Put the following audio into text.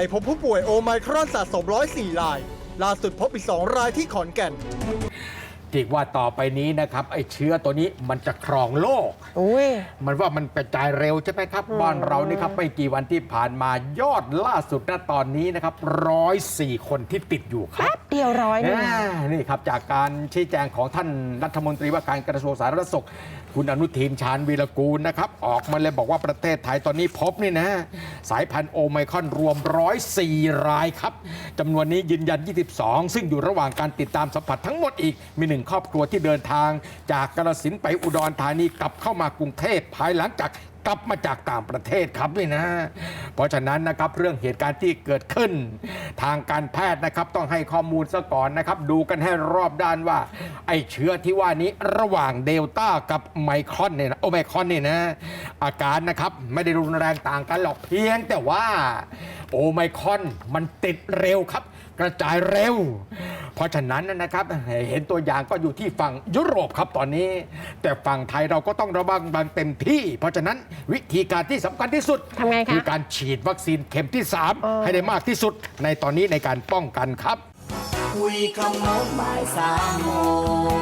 ยพบผู้ป่วยโอไมครอนสะสม 104ราย ล่าสุดพบอีก 2 รายที่ขอนแก่นที่ว่าต่อไปนี้นะครับไอ้เชื้อตัวนี้มันจะครองโลก อุ้ย มันว่ามันกระจายเร็วใช่ไหมครับ บ้านเรานี่ครับไม่กี่วันที่ผ่านมายอดล่าสุดณตอนนี้นะครับร้อยสี่คนที่ติดอยู่ครับแป๊บเดียวร้อยหนึง อ่านี่ครับ จากการชี้แจงของท่านรัฐมนตรีว่าการกระทรวงสาธารณสุข คุณอนุทินชาญวีรกูลนะครับ ออกมาเลยบอกว่าประเทศไทยตอนนี้พบนี่นะ สายพันธุ์โอไมครอนรวม 104 รายครับจำนวนนี้ยืนยัน 22 ซึ่งอยู่ระหว่างการติดตามสัมผัสทั้งหมดอีก มีหนึ่งครอบครัวที่เดินทาง จากกรสินไปอุดรธานีกลับเข้ามากรุงเทพภายหลังจาก กลับมาจากต่างประเทศครับนี่นะ เพราะฉะนั้นนะครับเรื่องเหตุการณ์ที่เกิดขึ้น ทางการแพทย์นะครับต้องให้ข้อมูลซะก่อนนะครับ ดูกันให้รอบด้านว่า ไอเชื้อที่ว่านี้ระหว่างเดลต้ากับไมครอนเนี่ยนะโอไมครอนเนี่ยนะ อาการนะครับไม่ได้รุนแรงต่างกันหรอกเพียงแต่ว่า โอไมครอนมันติดเร็วครับ กระจายเร็ว เพราะฉะนั้นนะครับเห็นตัวอย่างก็อยู่ที่ฝั่งยุโรปครับตอนนี้ แต่ฝั่งไทยเราก็ต้องระวังบางเต็มที่ เพราะฉะนั้นวิธีการที่สำคัญที่สุดทำไงคะคือการฉีดวัคซีนเข็มที่อ๋อ3ให้ได้มากที่สุด ในตอนนี้ในการป้องกันครับ คุยขโมงบ่ายสามโมง